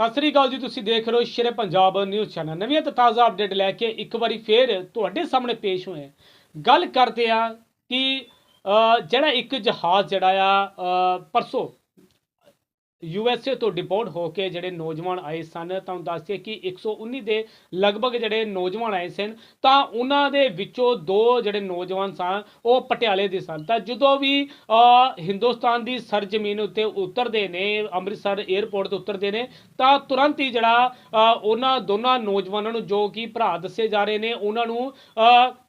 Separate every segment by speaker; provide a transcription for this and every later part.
Speaker 1: ਸਤਿ ਸ੍ਰੀ ਅਕਾਲ ਜੀ ਤੁਸੀਂ ਦੇਖ ਰਹੇ ਹੋ ਸ਼ੇਰੇ ਪੰਜਾਬ ਨਿਊਜ਼ ਚੈਨਲ। ਨਵੀਂ ਤੇ ਤਾਜ਼ਾ ਅਪਡੇਟ ਲੈ ਕੇ ਇੱਕ ਵਾਰੀ ਫੇਰ ਤੁਹਾਡੇ ਸਾਹਮਣੇ ਪੇਸ਼ ਹੋਏ ਗੱਲ ਕਰਦੇ ਆ ਕਿ ਜਿਹੜਾ ਇੱਕ ਜਹਾਜ਼ ਜਿਹੜਾ ਆ ਅ, ਪਰਸੋਂ ਯੂ ਐਸ ਏ ਤੋਂ ਡਿਪੋਰਟ ਹੋ ਕੇ ਜਿਹੜੇ ਨੌਜਵਾਨ ਆਏ ਸਨ, ਤੁਹਾਨੂੰ ਦੱਸ ਦਈਏ ਕਿ 119 ਦੇ ਲਗਭਗ ਜਿਹੜੇ ਨੌਜਵਾਨ ਆਏ ਸਨ, ਤਾਂ ਉਹਨਾਂ ਦੇ ਵਿੱਚੋਂ ਦੋ ਜਿਹੜੇ ਨੌਜਵਾਨ ਸਨ, ਉਹ ਪਟਿਆਲੇ ਦੇ ਸਨ। ਤਾਂ ਜਦੋਂ ਵੀ ਹਿੰਦੁਸਤਾਨ ਦੀ ਸਰਜ਼ਮੀਨ ਉੱਤੇ ਉਤਰਦੇ ਨੇ, ਅੰਮ੍ਰਿਤਸਰ 에ਅਰਪੋਰਟ ਤੇ ਉਤਰਦੇ ਨੇ, ਤਾਂ ਤੁਰੰਤ ਹੀ ਜਿਹੜਾ ਉਹਨਾਂ ਦੋਨਾਂ ਨੌਜਵਾਨਾਂ ਨੂੰ ਜੋ ਕਿ ਭਰਾ ਦੱਸੇ ਜਾ ਰਹੇ ਨੇ, ਉਹਨਾਂ ਨੂੰ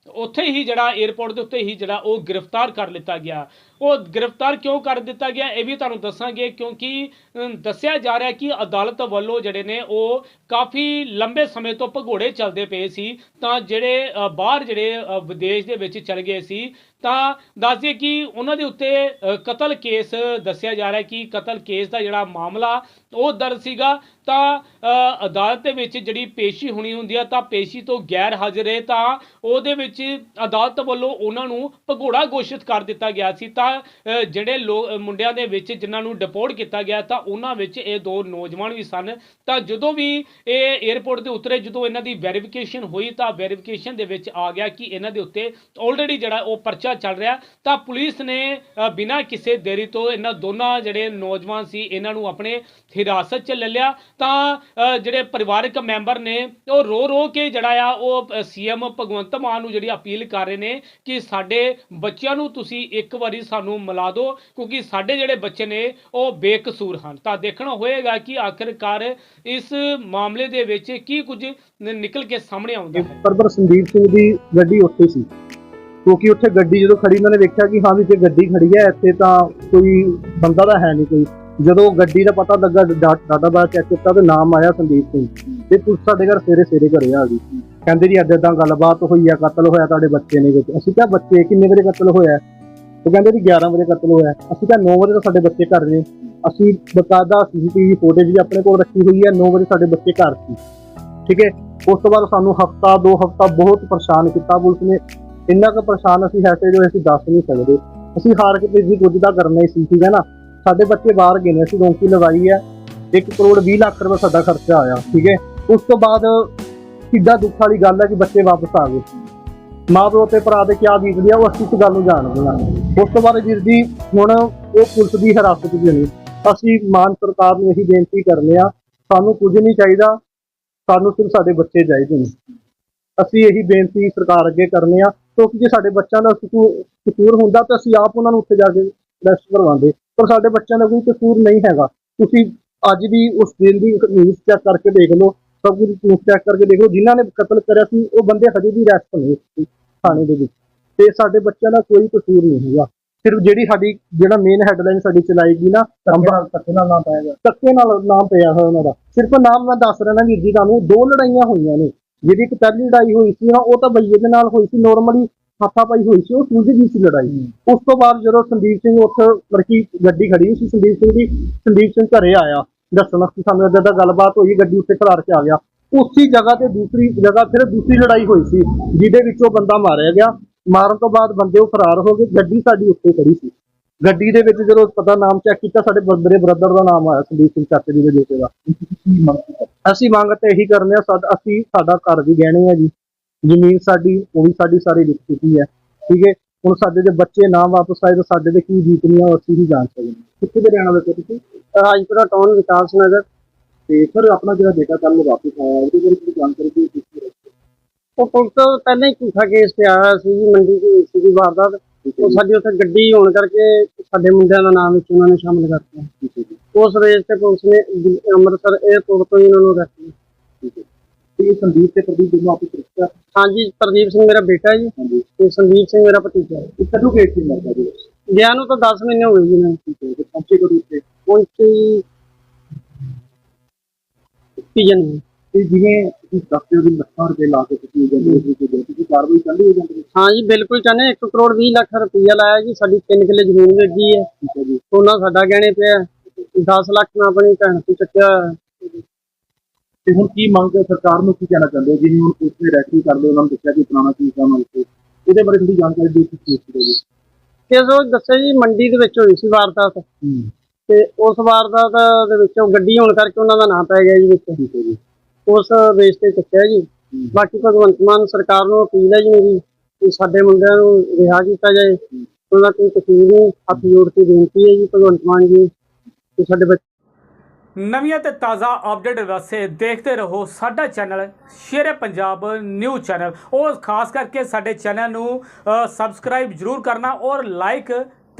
Speaker 1: ਉੱਥੇ ਹੀ ਜਿਹੜਾ 에ਅਰਪੋਰਟ ਦੇ ਉੱਤੇ ਹੀ ਜਿਹੜਾ ਉਹ ਗ੍ਰਿਫਤਾਰ ਕਰ ਲਿੱਤਾ ਗਿਆ। ਉਹ ਗ੍ਰਿਫਤਾਰ ਕਿਉਂ ਕਰ ਦਿੱਤਾ ਗਿਆ ਇਹ ਵੀ ਤੁਹਾਨੂੰ ਦੱਸਾਂਗੇ ਕਿਉਂਕਿ ਦੱਸਿਆ ਜਾ ਰਿਹਾ ਕਿ ਅਦਾਲਤ ਵੱਲੋਂ ਜਿਹੜੇ ਨੇ ਉਹ ਕਾਫੀ ਲੰਬੇ ਸਮੇਂ ਤੋਂ ਭਗੌੜੇ ਚੱਲਦੇ ਪਏ ਸੀ ਤਾਂ ਜਿਹੜੇ ਬਾਹਰ ਜਿਹੜੇ ਵਿਦੇਸ਼ ਦੇ ਵਿੱਚ ਚਲ ਗਏ ਸੀ ਤਾਂ ਦੱਸ ਦਈਏ ਕਿ ਉਹਨਾਂ ਦੇ ਉੱਤੇ ਕਤਲ ਕੇਸ ਦੱਸਿਆ ਜਾ ਰਿਹਾ ਕਿ ਕਤਲ ਕੇਸ ਦਾ ਜਿਹੜਾ ਮਾਮਲਾ, ਉਹ ਦਰਜ ਸੀਗਾ। ਤਾਂ ਅਦਾਲਤ ਦੇ ਵਿੱਚ ਜਿਹੜੀ ਪੇਸ਼ੀ ਹੋਣੀ ਹੁੰਦੀ ਆ, ਤਾਂ ਪੇਸ਼ੀ ਤੋਂ ਗੈਰ ਹਾਜ਼ਰ ਹੈ। ਤਾਂ ਉਹਦੇ ਵਿੱਚ ਅਦਾਲਤ ਵੱਲੋਂ ਉਹਨਾਂ ਨੂੰ ਭਗੌੜਾ ਘੋਸ਼ਿਤ ਕਰ ਦਿੱਤਾ ਗਿਆ ਸੀ। ਤਾਂ ਜਿਹੜੇ ਲੋ- ਮੁੰਡਿਆਂ ਦੇ ਵਿੱਚ ਜਿਨ੍ਹਾਂ ਨੂੰ ਡਿਪੋਰਟ ਕੀਤਾ ਗਿਆ, ਤਾਂ ਉਹਨਾਂ ਵਿੱਚ ਇਹ ਦੋ ਨੌਜਵਾਨ ਵੀ ਸਨ। ਤਾਂ ਜਦੋਂ ਵੀ ਇਹ 에ਅਰਪੋਰਟ ਤੇ ਉਤਰੇ, ਜਦੋਂ ਇਹਨਾਂ ਦੀ ਵੈਰੀਫਿਕੇਸ਼ਨ ਹੋਈ, ਤਾਂ ਵੈਰੀਫਿਕੇਸ਼ਨ ਦੇ ਵਿੱਚ ਆ ਗਿਆ ਕਿ ਇਹਨਾਂ ਦੇ ਉੱਤੇ ਆਲਰੇਡੀ ਜਿਹੜਾ ਉਹ ਪਰਚਾ ਚੱਲ ਰਿਹਾ, ਤਾਂ ਪੁਲਿਸ ਨੇ ਬਿਨਾਂ ਕਿਸੇ ਦੇਰੀ ਤੋਂ ਇਹਨਾਂ ਦੋਨਾਂ ਜਿਹੜੇ ਨੌਜਵਾਨ ਸੀ, ਇਹਨਾਂ ਨੂੰ ਆਪਣੇ ਹਿਰਾਸਤ 'ਚ ਲੈ ਲਿਆ। ਤਾਂ ਜਿਹੜੇ ਪਰਿਵਾਰਕ ਮੈਂਬਰ ਨੇ, ਉਹ ਰੋ ਰੋ ਕੇ ਜਿਹੜਾ ਆ, ਉਹ ਸੀਐਮ ਭਗਵੰਤ ਮਾਨ ਨੂੰ ਜਿਹੜੀ ਅਪੀਲ ਕਰ ਰਹੇ ਨੇ ਕਿ ਸਾਡੇ ਬੱਚਿਆਂ ਨੂੰ ਤੁਸੀਂ ਇੱਕ ਵਾਰੀ ਸਾਨੂੰ ਮਿਲਾ ਦਿਓ, ਕਿਉਂਕਿ ਸਾਡੇ ਜਿਹੜੇ ਬੱਚੇ ਨੇ, ਉਹ ਬੇਕਸੂਰ ਹਨ। ਤਾਂ ਦੇਖਣਾ ਹੋਏਗਾ ਕਿ ਆਖਿਰਕਾਰ ਇਸ ਮਾਮਲੇ ਦੇ ਵਿੱਚ ਕੀ ਕੁਝ ਨਿਕਲ ਕੇ ਸਾਹਮਣੇ ਆਉਂਦਾ ਹੈ।
Speaker 2: ਸਰਦਾਰ ਸੰਦੀਪ ਸਿੰਘ ਦੀ ਗੱਡੀ ਉੱਥੇ ਸੀ। ਕਿਉਂਕਿ ਉੱਥੇ ਗੱਡੀ ਜਦੋਂ ਖੜੀ, ਉਹਨਾਂ ਨੇ ਵੇਖਿਆ ਕਿ ਹਾਂ ਵੀ ਜੇ ਗੱਡੀ ਖੜੀ ਹੈ, ਇੱਥੇ ਤਾਂ ਕੋਈ ਬੰਦਾ ਤਾਂ ਹੈ ਨਹੀਂ ਕੋਈ। ਜਦੋਂ ਗੱਡੀ ਦਾ ਪਤਾ ਲੱਗਾ ਡਾਟਾ ਬਾਅਦ ਚੈੱਕ ਕੀਤਾ ਤੇ ਨਾਮ ਆਇਆ ਸੰਦੀਪ ਸਿੰਘ। ਤੇ ਪੁਲਿਸ ਸਾਡੇ ਘਰ ਸਵੇਰੇ ਸਵੇਰੇ ਘਰੇ ਆ ਗਈ। ਕਹਿੰਦੇ ਜੀ ਏਦਾਂ ਏਦਾਂ ਗੱਲਬਾਤ ਹੋਈ ਆ, ਕਤਲ ਹੋਇਆ ਤੁਹਾਡੇ ਬੱਚੇ ਨੇ ਵਿੱਚ। ਅਸੀਂ ਕਿਹਾ, ਬੱਚੇ ਕਿੰਨੇ ਵਜੇ ਕਤਲ ਹੋਇਆ? ਉਹ ਕਹਿੰਦੇ ਜੀ 11 ਵਜੇ ਕਤਲ ਹੋਇਆ। ਅਸੀਂ ਕਿਹਾ 9 ਵਜੇ ਤਾਂ ਸਾਡੇ ਬੱਚੇ ਘਰ ਨੇ। ਅਸੀਂ ਬਕਾਇਦਾ ਸੀਸੀਟੀਵੀ ਫੁਟੇਜ ਵੀ ਆਪਣੇ ਕੋਲ ਰੱਖੀ ਹੋਈ ਹੈ 9 ਵਜੇ ਸਾਡੇ ਬੱਚੇ ਘਰ ਸੀ। ਠੀਕ ਹੈ? ਉਸ ਤੋਂ ਬਾਅਦ ਸਾਨੂੰ ਹਫਤਾ, ਦੋ ਹਫਤਾ ਬਹੁਤ ਪਰੇਸ਼ਾਨ ਕੀਤਾ ਪੁਲਿਸ ਨੇ। ਇੰਨਾ ਕੁ ਪਰੇਸ਼ਾਨ ਅਸੀਂ ਹੈ ਤੇ ਜੋ ਅਸੀਂ ਦੱਸ ਨਹੀਂ ਸਕਦੇ। ਅਸੀਂ ਹਾਰ ਕੇ ਤੇ ਜੀ ਕੁਝ ਦਾ ਕਰਨਾ ਹੀ ਸੀ, ਠੀਕ ਹੈ ਨਾ? ਸਾਡੇ ਬੱਚੇ ਬਾਹਰ ਗਏ ਨੇ, ਅਸੀਂ ਰੋਂਕੀ ਲਗਾਈ ਹੈ। 1 ਕਰੋੜ 20 ਲੱਖ ਰੁਪਏ ਸਾਡਾ ਖਰਚਾ ਆਇਆ, ਠੀਕ ਹੈ? ਉਸ ਤੋਂ ਬਾਅਦ ਕਿੱਡਾ ਦੁੱਖ ਵਾਲੀ ਗੱਲ ਹੈ ਕਿ ਬੱਚੇ ਵਾਪਸ ਆ ਗਏ। ਮਾਂ ਪਿਓ ਤੇ ਭਰਾ ਦੇ ਕਿਆ ਬੀਤਦੀ ਆ ਉਹ ਅਸੀਂ ਇਸ ਗੱਲ ਨੂੰ ਜਾਣਦੇ ਹਾਂ। ਉਸ ਤੋਂ ਬਾਅਦ ਵੀਰ ਜੀ, ਹੁਣ ਉਹ ਪੁਲਿਸ ਦੀ ਹਿਰਾਸਤ ਵਿੱਚ ਨਹੀਂ ਅਸੀਂ ਮਾਨ ਸਰਕਾਰ ਨੂੰ ਇਹੀ ਬੇਨਤੀ ਕਰਨੇ ਆ ਸਾਨੂੰ ਕੁਝ ਨਹੀਂ ਚਾਹੀਦਾ, ਸਾਨੂੰ ਸਿਰਫ ਸਾਡੇ ਬੱਚੇ ਚਾਹੀਦੇ ਨੇ। ਅਸੀਂ ਇਹੀ ਬੇਨਤੀ ਸਰਕਾਰ ਅੱਗੇ ਕਰਨੇ ਆ ਕਿਉਂਕਿ ਜੇ ਸਾਡੇ ਬੱਚਿਆਂ ਦਾ ਕਸੂਰ ਕਸੂਰ ਹੁੰਦਾ ਤਾਂ ਅਸੀਂ ਆਪ ਉਹਨਾਂ ਨੂੰ ਉੱਥੇ ਜਾ ਕੇ ਰੈਸਟ ਕਰਵਾਉਂਦੇ। ਪਰ ਸਾਡੇ ਬੱਚਿਆਂ ਦਾ ਕੋਈ ਕਸੂਰ ਨਹੀਂ ਹੈਗਾ। ਤੁਸੀਂ ਅੱਜ ਵੀ ਉਸ ਦਿਨ ਦੀ ਨਿਊਜ਼ ਚੈੱਕ ਕਰਕੇ ਦੇਖ ਲਓ। ਸਭ ਕੁਝ ਨਿਊਜ਼ ਚੈੱਕ ਕਰਕੇ ਦੇਖ ਲਓ। ਜਿਨ੍ਹਾਂ ਨੇ ਕਤਲ ਕਰਿਆ ਸੀ ਉਹ ਬੰਦੇ ਹਜੇ ਵੀ ਰੈਸਟ ਨੇ ਸੀ ਥਾਣੇ ਦੇ ਵਿੱਚ। ਤੇ ਸਾਡੇ ਬੱਚਿਆਂ ਦਾ ਕੋਈ ਕਸੂਰ ਨਹੀਂ ਹੈਗਾ। ਸਿਰਫ ਜਿਹੜੀ ਸਾਡੀ ਜਿਹੜਾ ਮੇਨ ਹੈਡਲਾਈਨ ਸਾਡੀ ਚਲਾਏਗੀ ਨਾ ਧੱਕੇ ਨਾਲ ਨਾਮ ਪਾਇਆ ਧੱਕੇ ਨਾਲ ਨਾਮ ਪਿਆ ਹੋਇਆ ਉਹਨਾਂ ਦਾ। ਸਿਰਫ ਨਾਮ ਮੈਂ ਦੱਸ ਰਿਹਾ ਨਾ ਵੀਰ ਜੀ ਤੁਹਾਨੂੰ। ਦੋ ਲੜਾਈਆਂ ਹੋਈਆਂ ਨੇ। ਜਿਹੜੀ ਇੱਕ ਪਹਿਲੀ ਲੜਾਈ ਹੋਈ ਸੀ ਨਾ ਉਹ ਤਾਂ ਬਈਏ ਦੇ ਨਾਲ ਹੋਈ ਸੀ ਨਾਰਮਲੀ ਹਾਥਾਪਾਈ ਹੋਈ ਸੀ ਉਹ ਸੁਲਝ ਗਈ ਸੀ ਲੜਾਈ। ਉਸ ਤੋਂ ਬਾਅਦ ਜਦੋਂ ਸੰਦੀਪ ਸਿੰਘ ਉੱਥੇ ਲੜਕੀ ਗੱਡੀ ਖੜੀ ਸੀ ਸੰਦੀਪ ਸਿੰਘ ਦੀ ਸੰਦੀਪ ਸਿੰਘ ਘਰੇ ਆਇਆ ਦੱਸਣਾ ਕਿ ਸਾਨੂੰ ਏਦਾਂ ਦਾ ਗੱਲਬਾਤ ਹੋਈ ਗੱਡੀ ਉੱਤੇ ਖਲਾਰ ਕੇ ਆ ਗਿਆ। ਉਸੇ ਜਗ੍ਹਾ ਤੇ ਦੂਸਰੀ ਜਗ੍ਹਾ ਫਿਰ ਦੂਸਰੀ ਲੜਾਈ ਹੋਈ ਸੀ ਜਿਹਦੇ ਵਿੱਚ ਉਹ ਬੰਦਾ ਮਾਰਿਆ ਗਿਆ। ਮਾਰਨ ਤੋਂ ਬਾਅਦ ਬੰਦੇ ਉਹ ਫਰਾਰ ਹੋ ਗਏ ਗੱਡੀ ਸਾਡੀ ਉੱਤੇ ਖੜੀ ਸੀ। ਗੱਡੀ ਦੇ ਵਿੱਚ ਜਦੋਂ ਪਤਾ ਨਾਮ ਚੈੱਕ ਕੀਤਾ ਸਾਡੇ ਮੇਰੇ ਬ੍ਰਦਰ ਦਾ ਨਾਮ ਆਇਆ ਸੰਦੀਪ ਸਿੰਘ ਚਾਚੇ ਜੀ ਦੇ ਬੇਟੇ ਦਾ। ਅਸੀਂ ਮੰਗ ਤੇ ਇਹੀ ਕਰਨੇ ਆ ਸਾਡਾ ਅਸੀਂ ਸਾਡਾ ਘਰ ਵੀ ਗਹਿਣੇ ਆ ਜੀ। ਜ਼ਮੀਨ ਸਾਡੀ ਉਹ ਵੀ ਸਾਡੀ ਸਾਰੀ ਵਿਕ ਚੁੱਕੀ ਹੈ। ਠੀਕ ਹੈ? ਹੁਣ ਸਾਡੇ ਦੇ ਬੱਚੇ ਨਾ ਵਾਪਸ ਆਏ ਤਾਂ ਸਾਡੇ ਦੇ ਕੀ ਬੀਤਨੀਆਂ ਉਹ ਅਸੀਂ ਹੀ ਜਾਣ ਸਕਦੇ ਹਾਂ। ਕਿੱਥੇ ਦੇ ਰਹਿਣ ਹੋ ਤੁਸੀਂ? ਰਾਜਪੁਰਾ ਟਾਊਨ ਵਿਕਾਸ ਨਗਰ। ਤੇ ਸਰ ਆਪਣਾ ਜਿਹੜਾ ਬੇਟਾ ਕੱਲ ਵਾਪਸ ਆਇਆ ਉਹਦੇ ਬਾਰੇ ਕੋਈ ਜਾਣਕਾਰੀ ਦਿਓ
Speaker 3: ਉਹ ਪੁਲਿਸ ਤੋਂ ਪਹਿਲਾਂ ਹੀ ਝੂਠਾ ਕੇਸ ਤੇ ਆਇਆ ਸੀ ਜੀ ਮੰਡੀ ਹੋਈ ਸੀ ਵਾਰਦਾਤ। ਉਹ ਸਾਡੀ ਉੱਥੇ ਗੱਡੀ ਹੋਣ ਕਰਕੇ ਸਾਡੇ ਮੁੰਡਿਆਂ ਦਾ ਨਾਮ ਵਿੱਚ ਉਹਨਾਂ ਨੇ ਸ਼ਾਮਲ ਕਰਤਾ ਉਸ ਰੇਸ ਤੇ ਪੁਲਿਸ ਨੇ ਦਿ- ਅੰਮ੍ਰਿਤਸਰ 에ਅਰਪੋਰਟ ਤੋਂ ਹੀ ਉਹਨਾਂ ਨੂੰ ਕੀਤਾ।
Speaker 2: ਤੇ ਇਹ ਸੰਦੀਪ ਤੇ ਪ੍ਰਦੀਪ ਦੋਨੋਂ ਆਪਸ ਵਿੱਚ ਰਿਸ਼ਤਾ?
Speaker 3: ਹਾਂਜੀ ਪ੍ਰਦੀਪ ਸਿੰਘ ਮੇਰਾ ਬੇਟਾ ਜੀ
Speaker 2: ਹਾਂਜੀ।
Speaker 3: ਤੇ ਸੰਦੀਪ ਸਿੰਘ ਮੇਰਾ ਭਤੀਜਾ। ਹੈ
Speaker 2: ਇਹ ਕਦੋਂ ਗਏ ਸੀ ਲੱਗਦਾ ਜੀ?
Speaker 3: ਗਿਆ ਨੂੰ ਤਾਂ 10 ਮਹੀਨੇ ਹੋ ਗਏ ਜੀ ਮੈਂ
Speaker 2: ਠੀਕ ਹੈ ਤੇ ਪਹੁੰਚੇ ਕਦੋਂ
Speaker 3: ਪਹੁੰਚੀ ਜਨਵਰੀ।
Speaker 2: ਤੇ ਜਿਵੇਂ ਤੁਸੀਂ ਦੱਸਦੇ ਹੋ ਕਿ ਲੱਖਾਂ ਰੁਪਏ ਲਾ ਕੇ ਤੁਸੀਂ ਜਾਂਦੇ ਹੋ ਕਿ ਤੁਸੀਂ ਕਾਰਵਾਈ ਚੱਲਦੀ ਹੋ ਜਾਂਦੀ ਹੈ
Speaker 3: ਜੀ ਬਿਲਕੁਲ ਚਾਹਨੇ 1 ਕਰੋੜ 20 ਲੱਖ ਰੁਪਈਆ ਲਾਇਆ ਜੀ ਸਾਡੀ 3 ਕਿੱਲੇ ਜ਼ਮੀਨ ਵੇਚੀ ਹੈ। ਸੋਨਾ ਸਾਡਾ ਗਹਿਣੇ ਪਿਆ 10 ਲੱਖ ਮੈਂ ਆਪਣੀ ਭੈਣ ਤੋਂ ਚੱਕਿਆ।
Speaker 2: ਤੇ ਹੁਣ ਕੀ ਮੰਗ ਹੈ ਸਰਕਾਰ ਨੂੰ ਕੀ ਕਹਿਣਾ ਚਾਹੁੰਦੇ ਹੋ? ਜਿਵੇਂ ਹੁਣ ਪੁਲਿਸ ਨੇ ਰੈਕੀ ਕਰਦੇ ਉਹਨਾਂ ਨੂੰ ਦੱਸਿਆ ਕਿ ਪੁਰਾਣਾ ਚੀਜ਼ ਦਾ ਤੇ ਇਹਦੇ ਬਾਰੇ ਥੋੜੀ ਜਾਣਕਾਰੀ ਦਿਓ ਕਿ ਕੀ ਸੀ ਜੀ।
Speaker 3: ਕੇਸ ਉਹ ਦੱਸਿਆ ਜੀ ਮੰਡੀ ਦੇ ਵਿੱਚ ਹੋਈ ਸੀ ਵਾਰਦਾਤ। ਤੇ ਉਸ ਵਾਰਦਾਤ ਦੇ ਵਿੱਚ ਗੱਡੀ ਹੋਣ ਕਰਕੇ ਉਹਨਾਂ ਦਾ ਨਾਂ ਪੈ ਗਿਆ ਜੀ ਵਿੱਚ। ਉਸ ਬੇਸ ਤੇ ਚੱਕਿਆ ਜੀ। ਬਾਕੀ ਭਗਵੰਤ ਮਾਨ ਸਰਕਾਰ ਨੂੰ ਅਪੀਲ ਹੈ ਜੀ ਮੇਰੀ। ਕਿ ਸਾਡੇ ਮੁੰਡਿਆਂ ਨੂੰ ਰਿਹਾ ਕੀਤਾ ਜਾਏ, ਉਹਨਾਂ ਦਾ ਕੋਈ ਕਸੂਰ ਨਹੀਂ ਹੱਥ ਜੋੜ ਕੇ ਬੇਨਤੀ ਹੈ ਜੀ, ਭਗਵੰਤ ਮਾਨ ਜੀ ਕਿ ਸਾਡੇ ਬੱਚੇ
Speaker 1: ਨਵੀਆਂ ਤੇ ਤਾਜ਼ਾ ਅਪਡੇਟ ਵਾਸਤੇ ਦੇਖਦੇ ਰਹੋ ਸਾਡਾ channel Shere Punjab news channel ਔਰ ਖਾਸ ਕਰਕੇ ਸਾਡੇ ਚੈਨਲ ਨੂੰ ਸਬਸਕ੍ਰਾਈਬ ਜਰੂਰ ਕਰਨਾ ਔਰ ਲਾਈਕ